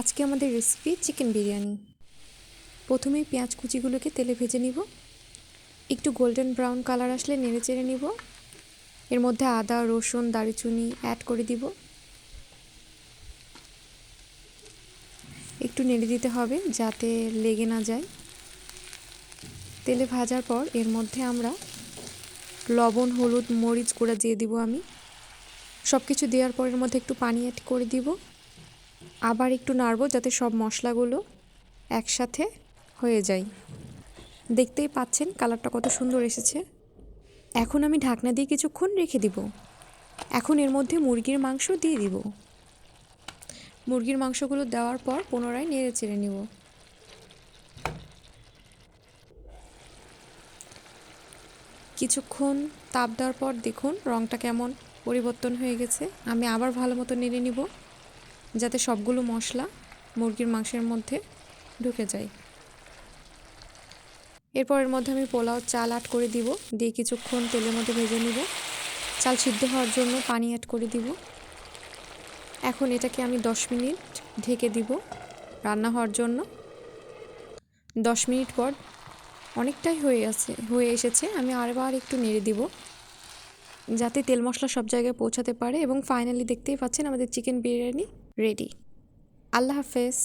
আজকে আমাদের recipe chicken biryani. প্রথমেই পেঁয়াজ কুচিগুলোকে তেলে ভেজে নিব। একটু গোল্ডেন ব্রাউন কালার আসলে নেড়ে চেড়ে নিব। এর মধ্যে আদা, রসুন, দারুচিনি অ্যাড করে দিব। একটু নেড়ে দিতে হবে যাতে লেগে না যায়। তেলে ভাজার পর এর মধ্যে আমরা লবণ, হলুদ, মরিচ গুঁড়া দিয়ে দিব আমি। সব কিছু দেওয়ার পর এর মধ্যে একটু পানি অ্যাড করে দিব। আবার একটু নাড়ব যাতে সব মশলাগুলো একসাথে হয়ে যায়। দেখতেই পাচ্ছেন কালারটা কত সুন্দর এসেছে। এখন আমি ঢাকনা দিয়ে কিছুক্ষণ রেখে দিব। এখন এর মধ্যে মুরগির মাংস দিয়ে দিব। মুরগির মাংসগুলো দেওয়ার পর পুনরায় নেড়ে চেড়ে নিব। কিছুক্ষণ তাপ দেওয়ার পর দেখুন রঙটা কেমন পরিবর্তন হয়ে গেছে। আমি আবার ভালো মতো নেড়ে নিব। যাতে সবগুলো মশলা মুরগির মাংসের মধ্যে ঢুকে যায়। এরপর এর মধ্যে আমি পোলাও চাল অ্যাড করে দিব, দিয়ে কিছুক্ষণ তেলের মধ্যে ভেজে নিব। চাল সিদ্ধ হওয়ার জন্য পানি অ্যাড করে দিব। এখন এটাকে আমি দশ মিনিট ঢেকে দিব রান্না হওয়ার জন্য। দশ মিনিট পর অনেকটাই হয়ে আছে, হয়ে এসেছে, আমি আরবার একটু নেড়ে দিব। যাতে তেল মশলা সব জায়গায় পৌঁছাতে পারে এবং ফাইনালি দেখতেই পাচ্ছেন আমাদের চিকেন বিরিয়ানি রেডি আল্লাহ হাফেজ